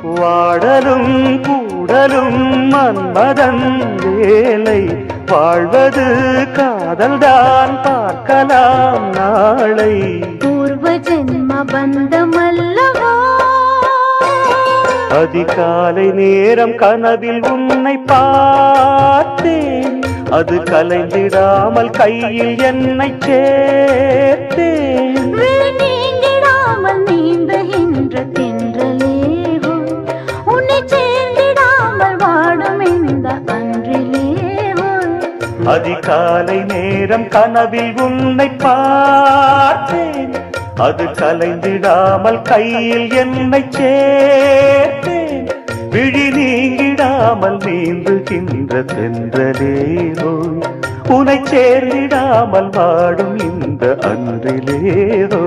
வாடலும் கூடலும் மன்மதன் வேலை வாழ்வது காதல்தான் பார்க்கலாம் நாளை. பூர்வ ஜென்ம பந்தமல்லவா அதிகாலை நேரம் கனவில் உன்னை பார்த்தேன். அது கலைந்திடாமல் கையில் என்னை சேர்த்தேன் அதிகாலை நேரம் கனவில் உன்னை பார்த்தேன். அது கலைந்திடாமல் கையில் என்னை சேர்த்தேன். விழி நீங்கிடாமல் நீந்துகின்ற தென்றலேரோ உனை சேர்ந்திடாமல் வாடும் இந்த அன்றிலேரோ